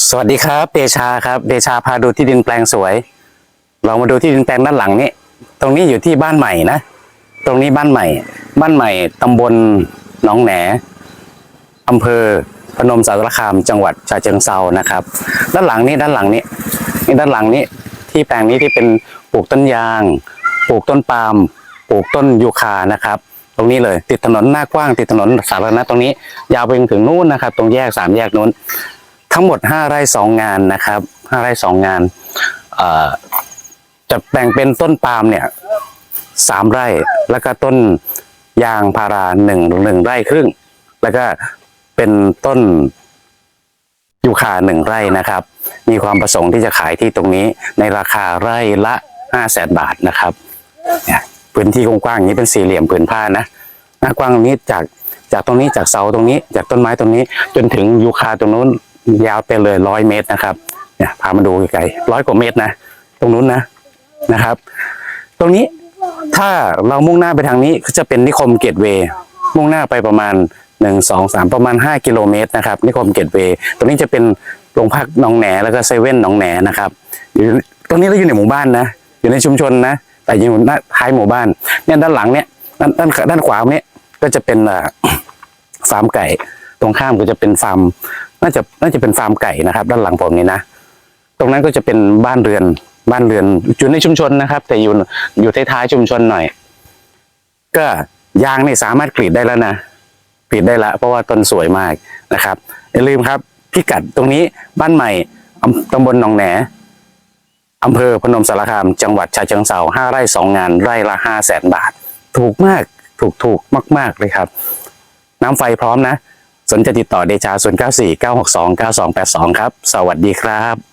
สวัสดีครับเดชาครับเดชาพาดูที่ดินแปลงสวยเรามาดูที่ดินแปลงด้านหลังนี้ ตรงนี้อยู่ที่บ้านใหม่นะ ตรงนี้บ้านใหม่ บ้านใหม่ตำบลหนองแหนอำเภอพนมสารคามจังหวัดฉะเชิงเซานะครับ ด้านหลังนี้ด้านหลังนี้นี่ด้านหลังนี้ที่แปลงนี้ที่เป็นปลูกต้นยาง ปลูกต้นปาล์มปลูกต้นยูคานะครับ ตรงนี้เลยติดถนนหน้ากว้าง ติดถนนสาธารณะตรงนี้ ยาวไปจนถึงนู่นนะครับ ตรงแยกสามแยกนู้น ทั้งหมด 5 ไร่ 2 งานนะครับ 5 ไร่ 2 งานจะแบ่งเป็นต้นปาล์มเนี่ยสามไร่ แล้วก็ต้นยางพาราหนึ่งหนึ่งไร่ครึ่ง แล้วก็เป็นต้นยูคาหนึ่งไร่นะครับ มีความประสงค์ที่จะขายที่ตรงนี้ในราคาไร่ละห้าแสนบาทนะครับเนี่ยพื้นที่กว้างๆอย่างนี้เป็นสี่เหลี่ยมผืนผ้านะหน้ากว้างตรงนี้จากจากตรงนี้จากเสาตรงนี้ จากต้นไม้ตรงนี้ จนถึงยูคาตรงนู้น ยาวไปเลยร้อยเมตรนะครับ เนี่ยพามาดูไกลๆร้อยกว่าเมตรนะ ตรงนู้นนะนะครับ ตรงนี้ถ้าเรามุ่งหน้าไปทางนี้ก็จะเป็นนิคมเกตเวย์มุ่งหน้าไปประมาณหนึ่งสองสามประมาณห้ากิโลเมตรนะครับนิคมเกตเวย์ตรงนี้จะเป็นโรงพักหนองแหนแล้วก็เซเว่นหนองแหนนะครับอยู่ตรงนี้เราอยู่ในหมู่บ้านนะ อยู่ในชุมชนนะ แต่อยู่หน้าท้ายหมู่บ้านเนี่ยด้านหลังเนี่ยด้านด้านด้านขวาเนี่ยก็จะเป็นฟาร์มไก่ ตรงข้ามก็จะเป็นฟาร์ม น่าจะน่าจะเป็นฟาร์มไก่นะครับ ด้านหลังผมนี่นะตรงนั้นก็จะเป็นบ้านเรือนบ้านเรือนอยู่ในชุมชนนะครับ แต่อยู่อยู่ท้ายๆชุมชนหน่อย ก็ยางนี่สามารถกรีดได้แล้วนะกรีดได้ละ เพราะว่าต้นสวยมากนะครับอย่าลืมครับพิกัดตรงนี้บ้านใหม่อำตำบลหนองแหนอำเภอพนมสารคาม จังหวัดฉะเชิงเทราห้าไร่สองงาน ไร่ละห้าแสนบาท ถูกมากถูกถูกมาก ๆเลยครับ น้ำไฟพร้อมนะ สนใจติดต่อเดชา0 9 4 9 6 2 9 2 8 2 ครับ สวัสดีครับ